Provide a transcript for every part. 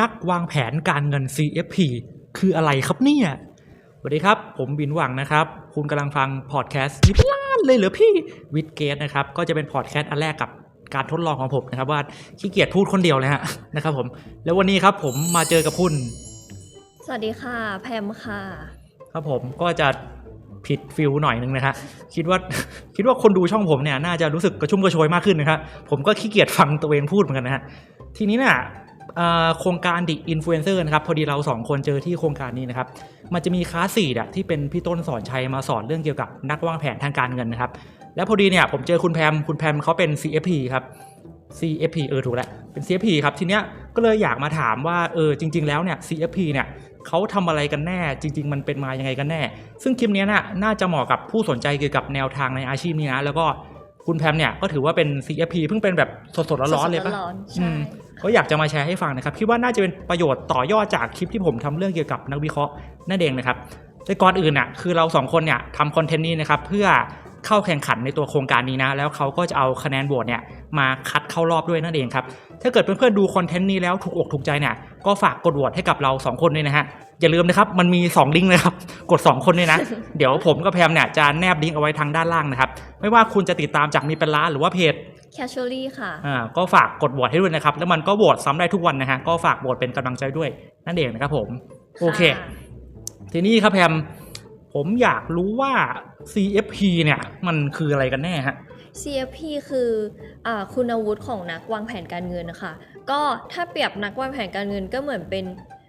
นักวางแผนการเงิน CFP คืออะไรครับเนี่ยสวัสดีครับ ผมบินหวังนะครับ คุณกำลังฟังพอดแคสต์ยิบล้านเลยเหรอพี่วิดเกตนะครับ ก็จะเป็นพอดแคสต์อันแรกกับการทดลองของผมนะครับ ว่าขี้เกียจพูดคนเดียวเลยฮะนะครับผม แล้ววันนี้ครับผมมาเจอกับคุณ สวัสดีค่ะ แพมค่ะ ครับผมก็จะผิดฟิลหน่อยนึงนะฮะคิดว่าคิดว่าคนดูช่องผมเนี่ยน่าจะรู้สึกกระชุ่มกระชวยมากขึ้นนะครับผมก็ขี้เกียจฟังตัวเองพูดเหมือนกันนะฮะทีนี้เนี่ยเอ่อ โครงการดิอินฟลูเอนเซอร์นะครับพอดีเราสองคนเจอที่โครงการนี้นะครับมันจะมีคลาสสี่อะที่เป็นพี่ต้นสอนชัยมาสอนเรื่องเกี่ยวกับนักวางแผนทางการเงินนะครับ แล้วพอดีเนี่ยผมเจอคุณแพมคุณแพมเขาเป็น CFP ครับ CFP เออถูกแล้วเป็น CFP ครับทีเนี้ยก็เลยอยากมาถามว่าเออจริง ๆ แล้วเนี่ย CFP เนี่ยเขาทำอะไรกันแน่ จริง ๆ มันเป็นมายังไงกันแน่ ซึ่งคลิปนี้น่ะน่าจะเหมาะกับผู้สนใจเกี่ยวกับแนวทางในอาชีพนี้นะแล้วก็ คุณแพมเนี่ยก็ถือว่าเป็น CFP เพิ่งเป็นแบบสดๆร้อนๆเลยปะสดๆร้อนๆอืใช่มก็อยากจะมาแชร์ให้ฟังนะครับ คิดว่าน่าจะเป็นประโยชน์ต่อยอดจากคลิปที่ผมทำเรื่องเกี่ยวกับนักวิเคราะห์นั่นเองนะครับแต่ก่อนอื่นน่ะคือเราสองคนเนี่ยทำคอนเทนต์นี้นะครับเพื่อ เข้าแข่งขันในตัวโครงการนี้นะ แล้วเขาก็จะเอาคะแนนโหวตเนี่ยมาคัดเข้ารอบด้วยนั่นเองครับ ถ้าเกิดเพื่อนๆดูคอนเทนต์นี้แล้วถูกอกถูกใจเนี่ยก็ฝากกดโหวตให้กับเราสองคนด้วยนะฮะ อย่าลืมนะครับ มันมี 2 ลิงก์เลยครับ กด 2 คนด้วยนะ เดี๋ยวผมกับแพมเนี่ยจะแนบลิงก์เอาไว้ทางด้านล่างนะครับ ไม่ว่าคุณจะติดตามจากมีเป็นล้านหรือว่าเพจ casually ค่ะ อ่า ก็ฝากกดโหวตให้ด้วยนะครับ แล้วมันก็โหวตซ้ำได้ทุกวันนะฮะ ก็ฝากโหวตเป็นกำลังใจด้วยนั่นเองนะครับผม โอเคค่ะทีนี้ครับแพม ผมอยากรู้ว่า CFP เนี่ย มันคืออะไรกันแน่ฮะ CFP คืออคุณวุฒิของนักวางแผนการเงินนะคะ ก็ถ้าเปรียบนักวางแผนการเงินก็เหมือนเป็น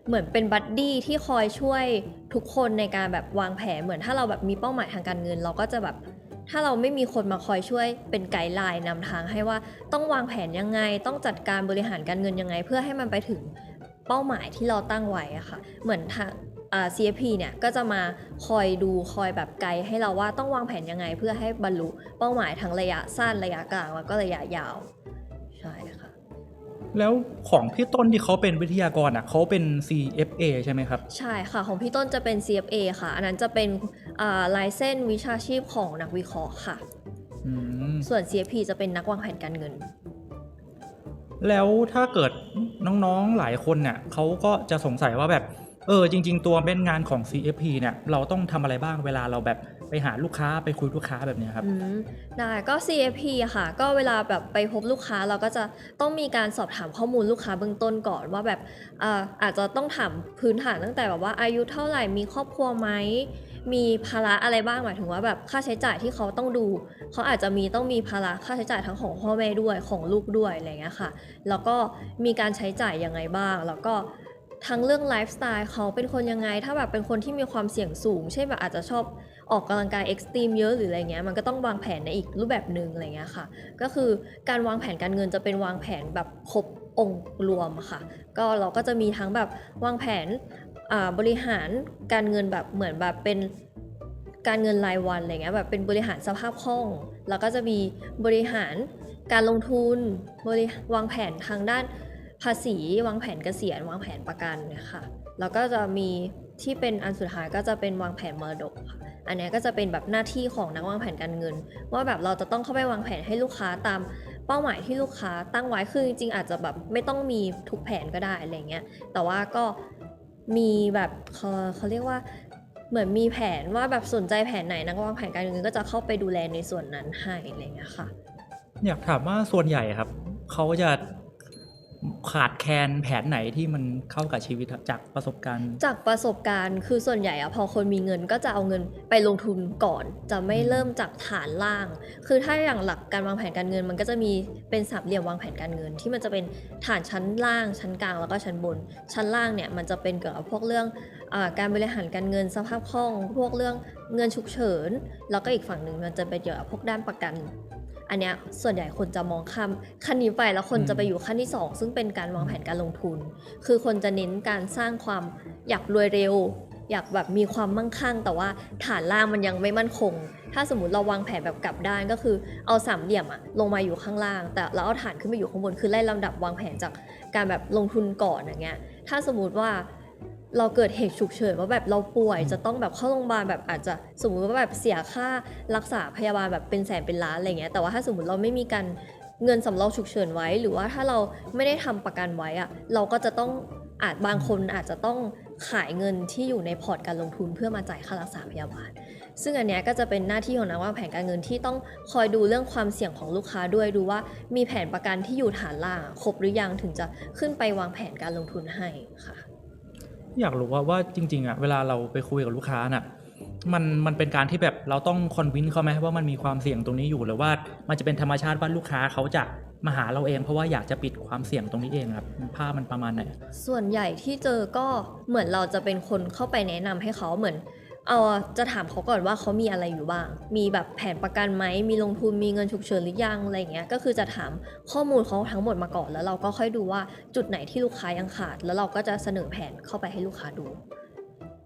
เหมือนเป็นบัดดี้ที่คอยช่วยทุกคนในการแบบวางแผนเหมือนถ้าเราแบบมีเป้าหมายทางการเงิน เราก็จะแบบถ้าเราไม่มีคนมาคอยช่วยเป็นไกด์ไลน์นำทางให้ว่าต้องวางแผนยังไง ต้องจัดการบริหารการเงินยังไง เพื่อให้มันไปถึงเป้าหมายที่เราตั้งไว้อะค่ะ เหมือนทาง CFP เนี่ยก็จะมาคอยดูคอยแบบไกด์ให้เราว่าต้องวางแผนยังไง เพื่อให้บรรลุเป้าหมายทั้งระยะสั้นระยะกลางแล้วก็ระยะยาวใช่ค่ะแล้วของพี่ต้นที่เขาเป็นวิทยากรอะเขาเป็น CFA ใช่ไหมครับ ใช่ค่ะ ของพี่ต้นจะเป็น CFA ค่ะ อันนั้นจะเป็นลายเส้นวิชาชีพของนักวิเคราะห์ค่ะอืมส่วน CFP จะเป็นนักวางแผนการเงิน แล้วถ้าเกิดน้องๆหลายคนเนี่ยเขาก็จะสงสัยว่าแบบ เออจริง ๆ ตัวเป็นงานของ CFP เนี่ยเราต้องทำอะไรบ้างเวลาเราแบบไปหาลูกค้าไปคุยลูกค้าแบบเนี้ยครับ อืมได้ก็ CFP อะค่ะ ก็เวลาแบบไปพบลูกค้าเราก็จะต้องมีการสอบถามข้อมูลลูกค้าเบื้องต้นก่อนว่าแบบอ่าอาจจะต้องถามพื้นฐานตั้งแต่แบบว่าอายุเท่าไหร่มีครอบครัวไหมมีภาระอะไรบ้างหมายถึงว่าแบบค่าใช้จ่ายที่เขาต้องดูเขาอาจจะมีต้องมีภาระค่าใช้จ่ายทั้งของพ่อแม่ด้วยของลูกด้วยอะไรอย่างเงี้ยค่ะ แล้วก็มีการใช้จ่ายยังไงบ้าง แล้วก็ ทั้งเรื่องไลฟ์สไตล์เขาเป็นคนยังไง ถ้าแบบเป็นคนที่มีความเสี่ยงสูง เช่นแบบอาจจะชอบออกกำลังกายเอ็กซ์ตรีมเยอะหรืออะไรเงี้ยมันก็ต้องวางแผนในอีกรูปแบบหนึ่งอะไรเงี้ยค่ะ ก็คือการวางแผนการเงินจะเป็นวางแผนแบบครบองค์รวมค่ะ ก็เราก็จะมีทั้งแบบวางแผนบริหารการเงินแบบเหมือนแบบเป็นการเงินรายวันอะไรเงี้ยแบบเป็นบริหารสภาพคล่อง แล้วก็จะมีบริหารการลงทุนบริวางแผนทางด้าน ภาษีวางแผนเกษียณวางแผนประกันเนี่ยค่ะแล้วก็จะมีที่เป็นอันสุดท้ายก็จะเป็นวางแผนมรดกค่ะอันนี้ก็จะเป็นแบบหน้าที่ของนักวางแผนการเงิน ว่าแบบเราจะต้องเข้าไปวางแผนให้ลูกค้าตามเป้าหมายที่ลูกค้าตั้งไว้คือจริงๆอาจจะแบบไม่ต้องมีทุกแผนก็ได้อะไรเงี้ยแต่ว่าก็มีแบบเขาเขาเรียกว่าเหมือนมีแผนว่าแบบสนใจแผนไหนนักวางแผนการเงินก็จะเข้าไปดูแลในส่วนนั้นให้อะไรเงี้ยค่ะ อยากถามว่าส่วนใหญ่ครับเขาจะ ขาดแคลนแผนไหนที่มันเข้ากับชีวิตจากประสบการณ์ จากประสบการณ์คือส่วนใหญ่อะพอคนมีเงินก็จะเอาเงินไปลงทุนก่อน จะไม่เริ่มจากฐานล่าง คือถ้าอย่างหลักการวางแผนการเงิน มันก็จะมีเป็นสามเหลี่ยมวางแผนการเงิน ที่มันจะเป็นฐานชั้นล่าง ชั้นกลางแล้วก็ชั้นบน ชั้นล่างเนี่ยมันจะเป็นเกี่ยวกับพวกเรื่องอการบริหารการเงินสภาพคล่อง พวกเรื่องเงินฉุกเฉิน แล้วก็อีกฝั่งหนึ่งมันจะเป็นเกี่ยวกับพวกด้านประกัน อันเนี้ยส่วนใหญ่คนจะมองข้ามขั้นนี้ไปแล้วคนจะไปอยู่ขั้นที่สองซึ่งเป็นการวางแผนการลงทุน คือคนจะเน้นการสร้างความอยากรวยเร็ว อยากแบบมีความมั่งคั่ง แต่ว่าฐานล่างมันยังไม่มั่นคง ถ้าสมมติเราวางแผนแบบกลับด้านก็คือเอาสามเหลี่ยมอะลงมาอยู่ข้างล่าง แต่เราเอาฐานขึ้นมาอยู่ข้างบนคือไล่ลำดับวางแผนจากการแบบลงทุนก่อนอย่างเงี้ยถ้าสมมติว่า เราเกิดเหตุฉุกเฉินว่าแบบเราป่วยจะต้องแบบเข้าโรงพยาบาลแบบอาจจะสมมุติว่าแบบเสียค่ารักษาพยาบาลแบบเป็นแสนเป็นล้านอะไรเงี้ยแต่ว่าถ้าสมมติเราไม่มีการเงินสำรองฉุกเฉินไว้ หรือว่าถ้าเราไม่ได้ทำประกันไว้อะเราก็จะต้องอาจบางคนอาจจะต้องขายเงินที่อยู่ในพอร์ตการลงทุนเพื่อมาจ่ายค่ารักษาพยาบาล ซึ่งอันเนี้ยก็จะเป็นหน้าที่ของนักวางแผนการเงินที่ต้องคอยดูเรื่องความเสี่ยงของลูกค้าด้วยดูว่ามีแผนประกันที่อยู่ฐานล่างครบหรือยังถึงจะขึ้นไปวางแผนการลงทุนให้ค่ะ อยากรู้ว่าว่าจริง ๆอะเวลาเราไปคุยกับลูกค้าน่ะมันมันเป็นการที่แบบเราต้องคอนวินเขาไหมว่ามันมีความเสี่ยงตรงนี้อยู่หรือว่ามันจะเป็นธรรมชาติว่าลูกค้าเขาจะมาหาเราเอง เพราะว่าอยากจะปิดความเสี่ยงตรงนี้เองครับภาพมันประมาณไหนส่วนใหญ่ที่เจอก็เหมือนเราจะเป็นคนเข้าไปแนะนำให้เขาเหมือน เอาจะถามเขาก่อนว่าเขามีอะไรอยู่บ้าง มีแบบแผนประกันไหม มีลงทุน มีเงินฉุกเฉินหรือยัง อะไรเงี้ย ก็คือจะถามข้อมูลเขาทั้งหมดมาก่อน แล้วเราก็ค่อยดูว่าจุดไหนที่ลูกค้ายังขาด แล้วเราก็จะเสนอแผนเข้าไปให้ลูกค้าดู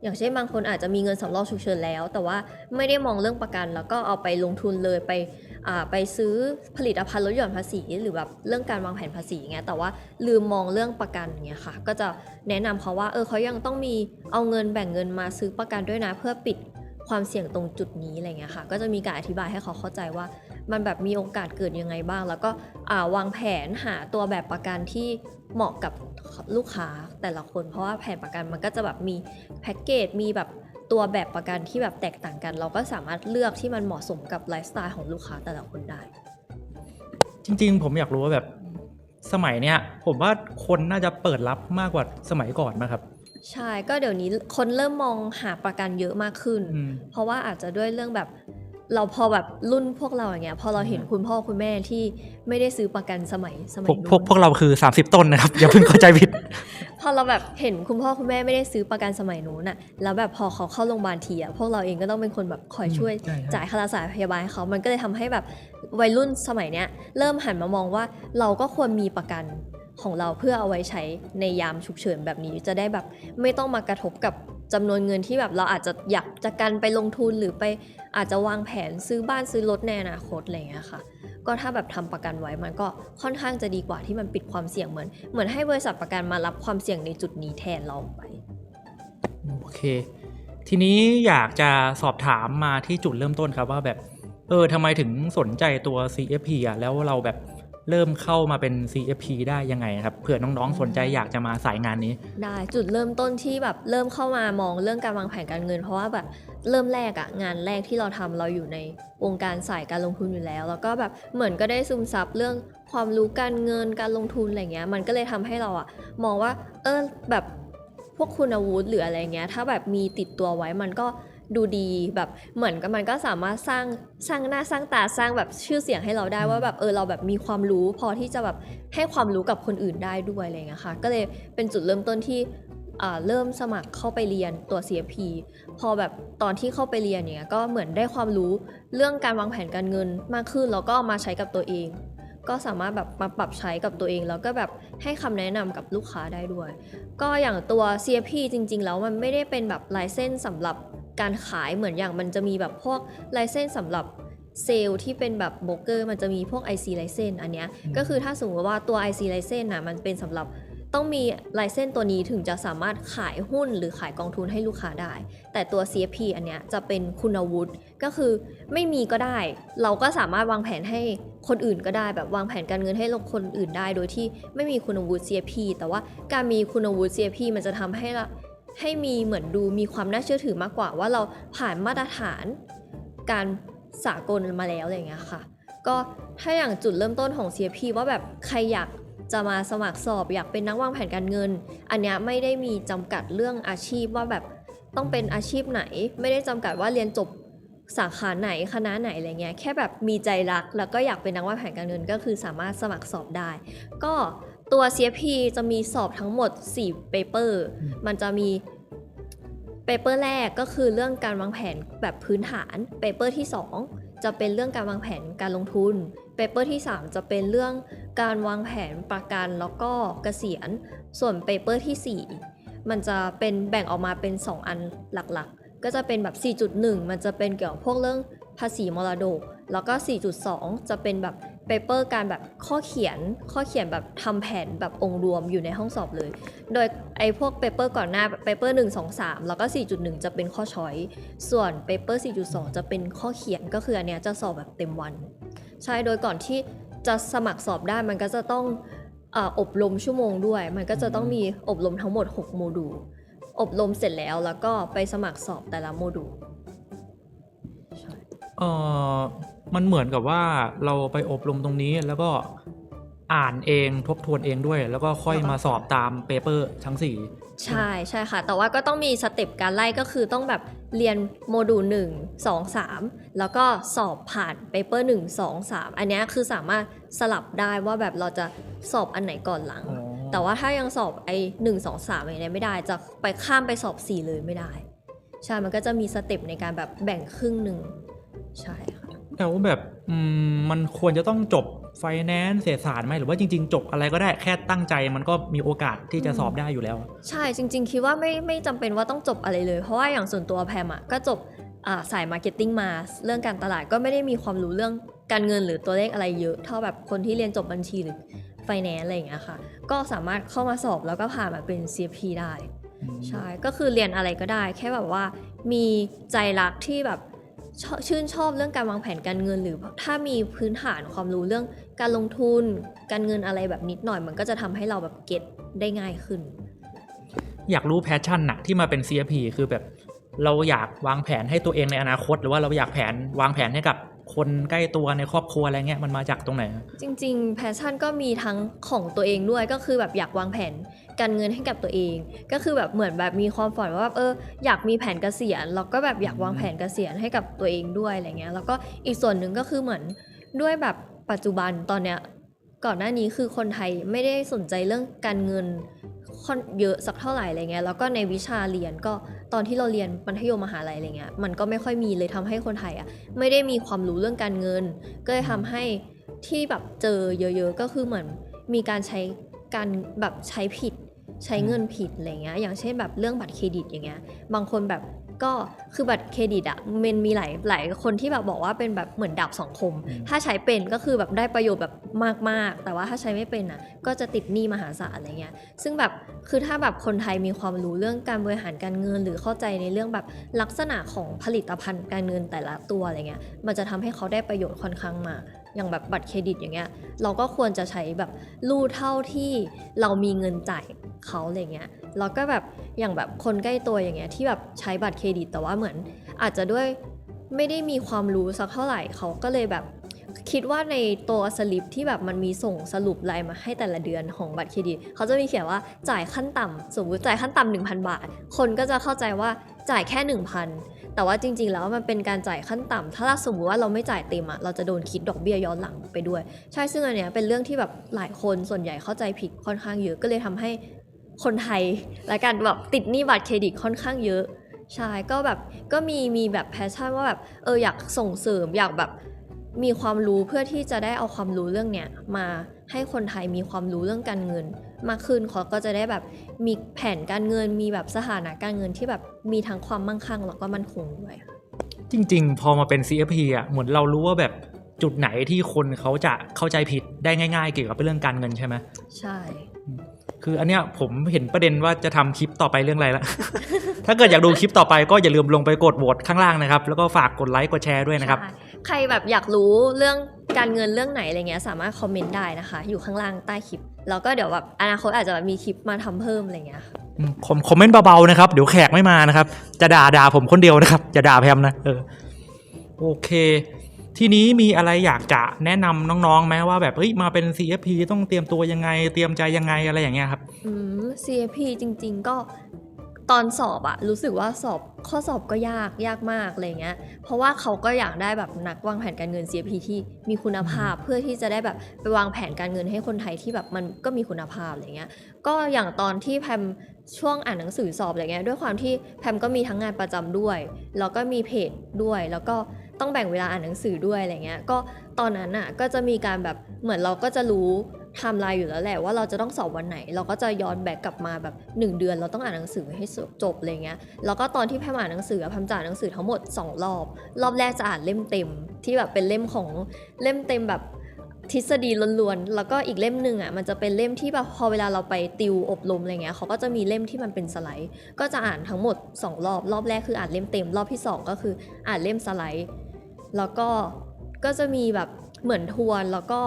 อย่างเช่นบางคนอาจจะมีเงินสำรองฉุกเฉินแล้ว แต่ว่าไม่ได้มองเรื่องประกัน แล้วก็เอาไปลงทุนเลยไปไปซื้อผลิตภัณฑ์ลดหย่อนภาษีหรือแบบเรื่องการวางแผนภาษีเงี้ยแต่ว่าลืมมองเรื่องประกันเงี้ยค่ะ ก็จะแนะนำเขาว่าเออเขายังต้องมีเอาเงินแบ่งเงินมาซื้อประกันด้วยนะเพื่อปิด ความเสี่ยงตรงจุดนี้อะไรเงี้ยค่ะ ก็จะมีการอธิบายให้เขาเข้าใจว่า มันแบบมีโอกาสเกิดยังไงบ้าง แล้วก็วางแผนหาตัวแบบประกันที่เหมาะกับลูกค้าแต่ละคน เพราะว่าแผนประกันมันก็จะแบบมีแพ็กเกจมีแบบตัวแบบประกันที่แบบแตกต่างกัน เราก็สามารถเลือกที่มันเหมาะสมกับไลฟ์สไตล์ของลูกค้าแต่ละคนได้ จริง ๆ ผมอยากรู้ว่าแบบสมัยเนี้ยผมว่าคนน่าจะเปิดรับมากกว่าสมัยก่อนนะครับ ใช่ก็เดี๋ยวนี้คนเริ่มมองหาประกันเยอะมากขึ้นอืมเพราะว่าอาจจะด้วยเรื่องแบบเราพอแบบรุ่นพวกเราอย่างเงี้ยพอเราเห็นอืมคุณพ่อคุณแม่ที่ไม่ได้ซื้อประกันสมัยสมัพวยกนู้นพวกพวกเราคือ 30 ต้นนะครับ อย่าเพิ่งเข้าใจผิด พอเราแบบเห็นคุณพ่อคุณแม่ไม่ได้ซื้อประกันสมัยนู้นอะแล้วแบบพอเขาเข้าโรงพยาบาลทีอะพวกเราเองก็ต้องเป็นคนแบบคอยช่วยใช่ใช่จ่ายค่ารักษาพยาบาลให้เขามันก็เลยทำให้แบบวัยรุ่นสมัยเนี้ยเริ่มหันมามองว่าเราก็ควรมีประกัน ของเราเพื่อเอาไว้ใช้ในยามฉุกเฉินแบบนี้จะได้แบบไม่ต้องมากระทบกับจำนวนเงินที่แบบเราอาจจะอยากจะกันไปลงทุนหรือไปอาจจะวางแผนซื้อบ้านซื้อรถในอนาคตอะไรอย่างเงี้ยค่ะ ก็ถ้าแบบทำประกันไว้มันก็ค่อนข้างจะดีกว่าที่มันปิดความเสี่ยงเหมือน เหมือนให้บริษัทประกันมารับความเสี่ยงในจุดนี้แทนเราไปโอเค ทีนี้อยากจะสอบถามมาที่จุดเริ่มต้นครับว่าแบบเออทำไมถึงสนใจตัว CFP อะแล้วเราแบบ เริ่มเข้ามาเป็น CFP ได้ยังไงครับเผื่อน้องๆสนใจอยากจะมาสายงานนี้ ได้จุดเริ่มต้นที่แบบเริ่มเข้ามามองเรื่องการวางแผนการเงิน เพราะว่าแบบเริ่มแรกอะงานแรกที่เราทำเราอยู่ในวงการสายการลงทุนอยู่แล้ว แล้วก็แบบเหมือนก็ได้ซึมซับเรื่องความรู้การเงินการลงทุนอะไรเงี้ยมันก็เลยทำให้เราอะมองว่าเออแบบพวกคุณอาวุธหรืออะไรเงี้ยถ้าแบบมีติดตัวไว้มันก็ ดูดีแบบเหมือนกับมันก็สามารถสร้างสร้างหน้าสร้างตาสร้างแบบชื่อเสียงให้เราได้ว่าแบบเออเราแบบมีความรู้ พอที่จะแบบให้ความรู้กับคนอื่นได้ด้วยอะไรเงี้ยค่ะก็เลยเป็นจุดเริ่มต้นที่อ่าเริ่มสมัครเข้าไปเรียนตัว CFP พอแบบตอนที่เข้าไปเรียนเนี่ยก็เหมือนได้ความรู้เรื่องการวางแผนการเงินมากขึ้นแล้วก็มาใช้กับตัวเอง ก็สามารถแบบมาปรับใช้กับตัวเอง แล้วก็แบบให้คำแนะนำกับลูกค้าได้ด้วย ก็อย่างตัว CFP จริง ๆ แล้วมันไม่ได้เป็นแบบลายเส้นสำหรับ การขายเหมือนอย่างมันจะมีแบบพวกลายเส้นสำหรับเซลล์ที่เป็นแบบโบรกเกอร์มันจะมีพวก IC ลายเส้นอันเนี้ยอืมก็คือถ้าสมมติว่าตัว IC ลายเส้นน่ะมันเป็นสำหรับต้องมีลายเส้นตัวนี้ถึงจะสามารถขายหุ้นหรือขายกองทุนให้ลูกค้าได้ แต่ตัว CFP อันเนี้ยจะเป็นคุณวุฒิก็คือไม่มีก็ได้ เราก็สามารถวางแผนให้คนอื่นก็ได้แบบวางแผนการเงินให้คนอื่นได้ โดยที่ไม่มีคุณวุฒิ CFP แต่ว่าการมีคุณวุฒิ CFP มันจะทำให้ละ ให้มีเหมือนดูมีความน่าเชื่อถือมากกว่าว่าเราผ่านมาตรฐานการสากลมาแล้วอะไรเงี้ยค่ะ ก็ถ้าอย่างจุดเริ่มต้นของ CFP ว่าแบบใครอยากจะมาสมัครสอบอยากเป็นนักวางแผนการเงิน อันเนี้ยไม่ได้มีจำกัดเรื่องอาชีพว่าแบบต้องเป็นอาชีพไหน ไม่ได้จำกัดว่าเรียนจบสาขาไหนคณะไหนอะไรเงี้ยแค่แบบมีใจรักแล้วก็อยากเป็นนักวางแผนการเงินก็คือสามารถสมัครสอบได้ ก็ ตัว CFP จะมีสอบทั้งหมด4 paper มันจะมีเปเปอร์แรกก็คือเรื่องการวางแผนแบบพื้นฐานเปเปอร์ที่ 2 จะเป็นเรื่องการวางแผนการลงทุนเปเปอร์ที่ 3 จะเป็นเรื่องการวางแผนประกันแล้วก็เกษียณ ส่วนเปเปอร์ที่ 4 มันจะเป็นแบ่งออกมาเป็น 2 อันหลักๆ ก็จะเป็นแบบ 4.1 มันจะเป็นเกี่ยวกับพวกเรื่องภาษีมรดก แล้วก็ 4.2 จะเป็นแบบ เปเปอร์การแบบข้อเขียนข้อเขียนแบบทำแผนแบบองค์รวมอยู่ในห้องสอบเลย โดยไอ้พวกเปเปอร์ก่อนหน้าเปเปอร์1 2 3แล้วก็4.1จะเป็นข้อช้อยส่วนเปเปอร์4.2จะเป็นข้อเขียนก็คืออันเนี้ยจะสอบแบบเต็มวัน ใช่โดยก่อนที่จะสมัครสอบได้มันก็จะต้องออบรมชั่วโมงด้วย มันก็จะต้องมีอบรมทั้งหมด 6 โมดูล อบรมเสร็จแล้วแล้วก็ไปสมัครสอบแต่ละโมดูลใช่เออ มันเหมือนกับว่าเราไปอบรมตรงนี้แล้วก็อ่านเองทบทวนเองด้วย แล้วก็ค่อยมาสอบตามเปเปอร์ทั้งสี่ใช่ใช่ค่ะ แต่ว่าก็ต้องมีสเต็ปการไล่ก็คือต้องแบบเรียนโมดูล1 2 3 แล้วก็สอบผ่านเปเปอร์1 2 3 อันเนี้ยคือสามารถสลับได้ว่าแบบเราจะสอบอันไหนก่อนหลังอ๋อแต่ว่าถ้ายังสอบไอ้หนึ่งสองสามอะไรเนี่ยไม่ได้ จะไปข้ามไปสอบสี่เลยไม่ได้ ใช่ มันก็จะมีสเต็ปในการแบบแบ่งครึ่งหนึ่งใช่ค่ะ แล้วแบบอืมมันควรจะต้องจบไฟแนนซ์เศรษฐศาสตร์ไหมหรือว่าจริง ๆ จบอะไรก็ได้แค่ตั้งใจมันก็มีโอกาสที่จะสอบได้อยู่แล้ว ใช่จริง ๆ คิดว่าไม่ไม่จำเป็นว่าต้องจบอะไรเลย เพราะว่าอย่างส่วนตัวแพมอะก็จบอ่าสายมาร์เก็ตติ้งมา เรื่องการตลาดก็ไม่ได้มีความรู้เรื่องการเงินหรือตัวเลขอะไรเยอะ เท่าแบบคนที่เรียนจบบัญชีหรือไฟแนนซ์อะไรอย่างเงี้ยค่ะ ก็สามารถเข้ามาสอบแล้วก็ผ่านมาเป็น CFP ได้ใช่ก็คือเรียนอะไรก็ได้ แค่แบบว่ามีใจรักที่แบบ ช,ชื่นชอบเรื่องการวางแผนการเงิน หรือถ้ามีพื้นฐานความรู้เรื่องการลงทุน การเงินอะไรแบบนิดหน่อย มันก็จะทำให้เราแบบเก็ตได้ง่ายขึ้น อยากรู้แพชชั่นน่ะที่มาเป็น CFP คือแบบเราอยากวางแผนให้ตัวเองในอนาคต หรือว่าเราอยากแผนวางแผนให้กับ คนใกล้ตัวในครอบครัวอะไรเงี้ยมันมาจากตรงไหน จริงๆแพชชั่นก็มีทั้งของตัวเองด้วยก็คือแบบอยากวางแผนการเงินให้กับตัวเอง ก็คือแบบเหมือนแบบมีความฝันว่าเอออยากมีแผนเกษียณแล้วก็แบบอยากวางแผนเกษียณให้กับตัวเองด้วยอะไรเงี้ยแล้วก็อีกส่วนหนึ่งก็คือเหมือนด้วยแบบปัจจุบันตอนเนี้ยก่อนหน้านี้คือคนไทยไม่ได้สนใจเรื่องการเงิน เยอะสักเท่าไหร่อะไรเงี้ยแล้วก็ในวิชาเรียนก็ตอนที่เราเรียนมัธยมมหาลัยอะไรเงี้ยมันก็ไม่ค่อยมีเลยทำให้คนไทยอะไม่ได้มีความรู้เรื่องการเงิน ก็เลยทำให้ที่แบบเจอเยอะๆก็คือเหมือนมีการใช้การแบบใช้ผิดใช้เงินผิดอะไรเงี้ยอย่างเช่นแบบเรื่องบัตรเครดิตอย่างเงี้ยบางคนแบบ ก็คือบัตรเครดิตอะมันมีหลายหลายคนที่แบบบอกว่าเป็นแบบเหมือนดาบสองคมอืมถ้าใช้เป็นก็คือแบบได้ประโยชน์แบบมากๆ แต่ว่าถ้าใช้ไม่เป็นอะก็จะติดหนี้มหาศาลอะไรเงี้ยซึ่งแบบคือถ้าแบบคนไทยมีความรู้เรื่องการบริหารการเงิน หรือเข้าใจในเรื่องแบบลักษณะของผลิตภัณฑ์การเงินแต่ละตัวอะไรเงี้ยมันจะทำให้เขาได้ประโยชน์ค่อนข้างมากอย่างแบบบัตรเครดิตอย่างเงี้ยเราก็ควรจะใช้แบบรูเท่าที่เรามีเงินจ่ายเขาอะไรเงี้ยแล้วก็แบบอย่างแบบคนใกล้ตัวอย่างเงี้ยที่แบบใช้บัตรเครดิตแต่ว่าเหมือน อาจจะด้วยไม่ได้มีความรู้สักเท่าไหร่เขาก็เลยแบบคิดว่าในตัวสลิปที่แบบมันมีส่งสรุปรายมาให้แต่ละเดือนของบัตรเครดิตเขาจะมีเขียนว่าจ่ายขั้นต่ำสมมติจ่ายขั้นต่ำ1,000 บาท คนก็จะเข้าใจว่าจ่ายแค่ 1,000 แต่ว่าจริง ๆ แล้วมันเป็นการจ่ายขั้นต่ำถ้าสมมติว่าเราไม่จ่ายเต็มอะเราจะโดนคิดดอกเบี้ยย้อนหลังไปด้วย ใช่ซึ่งอันเนี้ยเป็นเรื่องที่แบบหลายคนส่วนใหญ่เข้าใจผิดค่อนข้างเยอะก็เลยทำให้คนไทยและกันแบบติดหนี้บัตรเครดิตค่อนข้างเยอะใช่ก็แบบก็มีมีแบบแพชชั่นว่าแบบเอออยากส่งเสริมอยากแบบ มีความรู้เพื่อที่จะได้เอาความรู้เรื่องเนี้ยมาให้คนไทยมีความรู้เรื่องการเงิน มากขึ้นเขาก็จะได้แบบมีแผนการเงินมีแบบสถานะการเงินที่แบบมีทั้งความมั่งคั่งแล้วก็มั่นคงด้วยค่ะจริง ๆ พอมาเป็น CFP อะเหมือนเรารู้ว่าแบบจุดไหนที่คนเขาจะเข้าใจผิดได้ง่าย ๆ เกี่ยวกับเรื่องการเงินใช่ไหมใช่ คืออันเนี้ยผมเห็นประเด็นว่าจะทำคลิปต่อไปเรื่องอะไรละ ถ้าเกิดอยากดูคลิปต่อไปก็อย่าลืมลงไปกดโหวตข้างล่างนะครับ แล้วก็ฝากกดไลค์กดแชร์ด้วยนะครับ ใช่ใครแบบอยากรู้เรื่องการเงินเรื่องไหนอะไรเงี้ยสามารถคอมเมนต์ได้นะคะ อยู่ข้างล่างใต้คลิป แล้วก็เดี๋ยวแบบอนาคตอาจจะแบบมีคลิปมาทำเพิ่มอะไรเงี้ยค่ะอืมคอมคอมเมนต์เบาๆนะครับเดี๋ยวแขกไม่มานะครับ จะด่าด่าผมคนเดียวนะครับจะด่าแพมนะเออโอเค ทีนี้มีอะไรอยากจะแนะนำน้องๆไหมว่าแบบเฮ้ยมาเป็น CFP ต้องเตรียมตัวยังไง เตรียมใจยังไงอะไรอย่างเงี้ยครับอืม CFP จริง ๆ ก็ ตอนสอบอะรู้สึกว่าสอบข้อสอบก็ยากยากมากอะไรเงี้ยเพราะว่าเขาก็อยากได้แบบนักวางแผนการเงิน CFP ที่มีคุณภาพเพื่อที่จะได้แบบไปวางแผนการเงินให้คนไทยที่แบบมันก็มีคุณภาพอะไรเงี้ยก็อย่างตอนที่แพมช่วงอ่านหนังสือสอบอะไรเงี้ยด้วยความที่แพมก็มีทั้งงานประจำด้วยแล้วก็มีเพจด้วย แล้วก็ต้องแบ่งเวลาอ่านหนังสือด้วยอะไรเงี้ยก็ตอนนั้นอะก็จะมีการแบบเหมือนเราก็จะรู้ไทม์ไลน์อยู่แล้วแหละว่าเราจะต้องสอบวันไหน เราก็จะย้อนแบ็กกลับมาแบบ 1 เดือน เราต้องอ่านหนังสือให้จบอะไรเงี้ยแล้วก็ตอนที่แพมอ่านหนังสืออะแพมจะอ่านหนังสือทั้งหมด 2 รอบ รอบแรกจะอ่านเล่มเต็ม ที่แบบเป็นเล่มของเล่มเต็มแบบทฤษฎีล้วนๆ แล้วก็อีกเล่มหนึ่งอะมันจะเป็นเล่มที่แบบพอเวลาเราไปติวอบรมอะไรเงี้ยเขาก็จะมีเล่มที่มันเป็นสไลด์ ก็จะอ่านทั้งหมด 2 รอบ รอบแรกคืออ่านเล่มเต็ม รอบที่ 2 ก็คืออ่านเล่มสไลด์ แล้วก็ก็จะมีแบบเหมือนทวนแล้วก็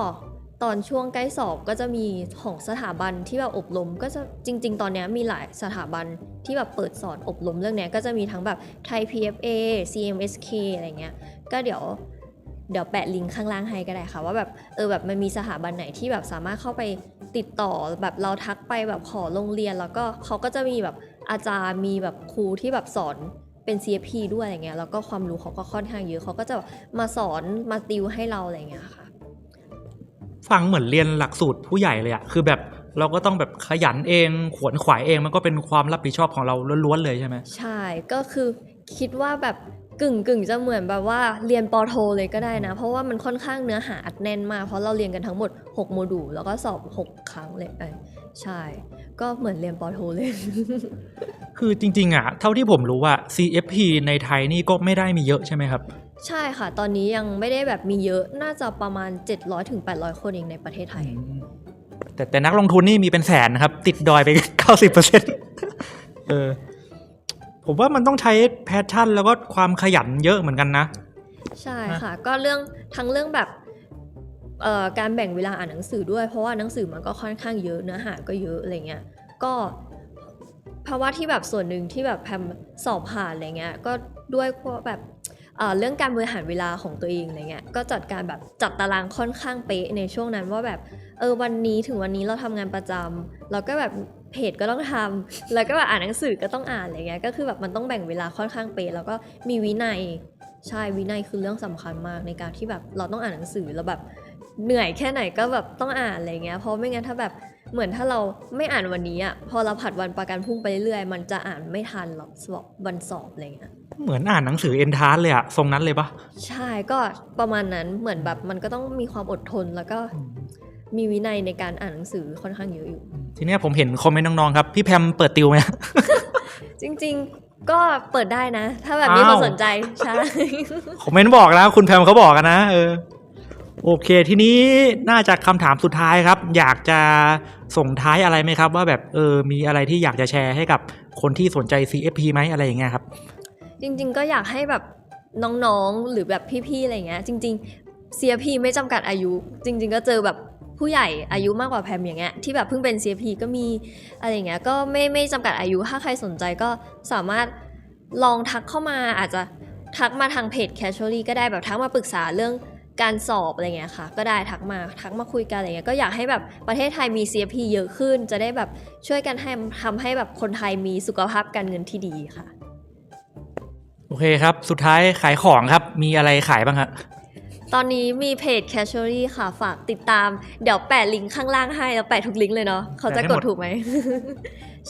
ตอนช่วงใกล้สอบก็จะมีของสถาบันที่แบบอบรม ก็จะจริง ๆ ตอนนี้มีหลายสถาบันที่แบบเปิดสอนอบรมเรื่องนี้ก็จะมีทั้งแบบไทย PFA CMSK อะไรเงี้ยก็เดี๋ยวเดี๋ยวแปะลิงก์ข้างล่างให้ก็ได้ค่ะ ว่าแบบเออแบบมันมีสถาบันไหนที่แบบสามารถเข้าไปติดต่อแบบเราทักไปแบบขอโรงเรียน แล้วก็เขาก็จะมีแบบอาจารย์มีแบบครูที่แบบสอนเป็น CFP ด้วยอะไรเงี้ยแล้วก็ความรู้เขาก็ค่อนข้างเยอะเขาก็จะมาสอนมาติวให้เราอะไรเงี้ยค่ะ ฟังเหมือนเรียนหลักสูตรผู้ใหญ่เลยอะคือแบบเราก็ต้องแบบขยันเอง ขวนขวายเองมันก็เป็นความรับผิดชอบของเราล้วนๆเลยใช่ไหมใช่ก็คือคิดว่าแบบกึ่งกึ่งจะเหมือนแบบว่าเรียนปอโทเลยก็ได้นะ เพราะว่ามันค่อนข้างเนื้อหาอัดแน่นมาก เพราะเราเรียนกันทั้งหมด 6 โมดูลแล้วก็สอบ 6 ครั้งเลยเออใช่ ก็เหมือนเรียนปอโทเลย คือจริง ๆอะเท่าที่ผมรู้ว่า CFP ในไทยนี่ก็ไม่ได้มีเยอะใช่ไหมครับ ใช่ค่ะ ตอนนี้ยังไม่ได้แบบมีเยอะน่าจะประมาณ 700ถึง800 คนเองในประเทศไทย แต่แต่นักลงทุนนี่มีเป็นแสนนะครับ ติดดอยไปเก้าสิบเปอร์เซ็นเออผมว่ามันต้องใช้แพชชั่น แล้วก็ความขยันเยอะเหมือนกันนะ ใช่ค่ะ ก็เรื่องทั้งเรื่องแบบเอ่อการแบ่งเวลาอ่านหนังสือด้วย เพราะว่าหนังสือมันก็ค่อนข้างเยอะเนื้อหาก็เยอะอะไรเงี้ยก็เพราะว่าที่แบบส่วนหนึ่งที่แบบแพมสอบผ่านอะไรเงี้ยก็ด้วยพวกแบบ เรื่องการบริหารเวลาของตัวเองอะไรเงี้ยก็จัดการแบบจัดตารางค่อนข้างเป๊ะในช่วงนั้นว่าแบบเออวันนี้ถึงวันนี้เราทำงานประจำเราก็แบบเพจก็ต้องทำแล้วก็แบบอ่านหนังสือก็ต้องอ่านอะไรเงี้ยก็คือแบบมันต้องแบ่งเวลาค่อนข้างเป๊ะแล้วก็มีวินัยใช่วินัยคือเรื่องสำคัญมากในการที่แบบเราต้องอ่านหนังสือแล้วแบบเหนื่อยแค่ไหนก็แบบต้องอ่านอะไรเงี้ยเพราะไม่งั้นถ้าแบบเหมือนถ้าเราไม่อ่านวันนี้อะพอเราผัดวันประกันพรุ่งไปเรื่อยๆมันจะอ่านไม่ทันหรอกสอบวันสอบอะไรเงี้ย เหมือนอ่านหนังสือเอ็นทานเลยอะทรงนั้นเลยปะใช่ก็ประมาณนั้นเหมือนแบบมันก็ต้องมีความอดทนแล้วก็มีวินัยในการอ่านหนังสือค่อนข้างเยอะอยู่ ทีเนี้ยผมเห็นคอมเมนต์น้องๆครับ พี่แพมเปิดติวไหมจริงๆก็เปิดได้นะ ถ้าแบบมีคนอ้าวสนใจ ใช่คอมเมนต์บอกนะ คุณแพมเขาบอกกันนะเออโอเค ทีนี้น่าจะคำถามสุดท้ายครับ อยากจะส่งท้ายอะไรไหมครับ ว่าแบบเออมีอะไรที่อยากจะแชร์ให้กับคนที่สนใจ CFP ไหมอะไรอย่างเงี้ยครับ จริง ๆ ก็อยากให้แบบน้องๆ หรือแบบพี่ๆ อะไรเงี้ย จริง ๆ CFP ไม่จำกัดอายุ จริง ๆ ก็เจอแบบผู้ใหญ่อายุมากกว่าแพมอย่างเงี้ยที่แบบเพิ่งเป็น CFP ก็มีอะไรเงี้ยก็ไม่ไม่จำกัดอายุถ้าใครสนใจก็สามารถลองทักเข้ามาอาจจะทักมาทางเพจ Casually ก็ได้แบบทักมาปรึกษาเรื่องการสอบอะไรเงี้ยค่ะ ก็ได้ทักมาทักมาคุยกันอะไรเงี้ยก็อยากให้แบบประเทศไทยมี CFP เยอะขึ้น จะได้แบบช่วยกันให้ทำให้แบบคนไทยมีสุขภาพการเงินที่ดีค่ะ โอเคครับ สุดท้ายขายของครับ มีอะไรขายบ้างครับตอนนี้มีเพจ Casually ค่ะฝากติดตาม เดี๋ยวแปะลิงก์ข้างล่างให้แล้วแปะทุกลิงก์เลยเนาะเขาจะแปะให้กหมดดถูกไหม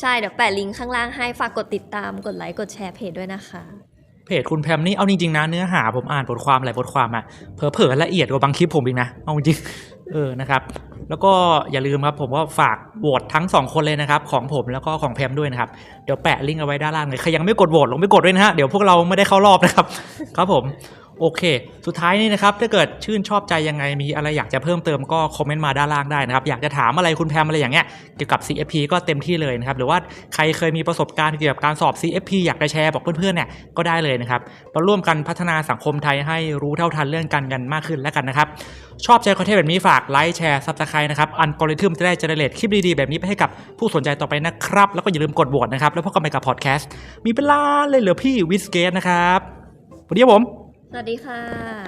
ใช่เดี๋ยวแปะลิงก์ข้างล่างให้ฝากกดติดตามกดไลค์กดแชร์เพจด้วยนะคะ เพจคุณแพมนี่เอาจริงๆนะเนื้อหาผมอ่านบทความหลายบทความอะเผลอๆละเอียดกว่าบางคลิปผมอีกนะเอาจริง เออนะครับ แล้วก็อย่าลืมครับผมว่าฝากโหวตทั้งสองคนเลยนะครับ ของผมแล้วก็ของแพมด้วยนะครับ เดี๋ยวแปะลิงก์เอาไว้ด้านล่างเลยใครยังไม่กดโหวตลงไปกดด้วยนะฮะเดี๋ยวพวกเราไม่ได้เข้ารอบนะครับ ครับผม โอเค สุดท้ายนี่นะครับถ้าเกิดชื่นชอบใจยังไงมีอะไรอยากจะเพิ่มเติมก็คอมเมนต์มาด้านล่างได้นะครับ อยากจะถามอะไรคุณแพมอะไรอย่างเงี้ยเกี่ยวกับ CFP ก็เต็มที่เลยนะครับ หรือว่าใครเคยมีประสบการณ์เกี่ยวกับการสอบ CFP อยากจะแชร์บอกเพื่อนๆเนี่ยก็ได้เลยนะครับมาร่วมกันพัฒนาสังคมไทยให้รู้เท่าทันเรื่องการเงินมากขึ้นแล้วกันนะครับชอบใจคอนเทนต์แบบนี้ฝากไลค์แชร์ซับสไครต์นะครับอันกอริทึมจะได้เจเนเรตคลิปดีๆแบบนี้ไปให้กับผู้สนใจต่อไปนะครับ แล้วก็อย่าลืมกดโหวตนะครับแล้วพบกันใหม่กับพอดแคสต์มีเป็นล้านเลยเหลือพี่วิสเกตนะครับวันนี้ผม สวัสดีค่ะ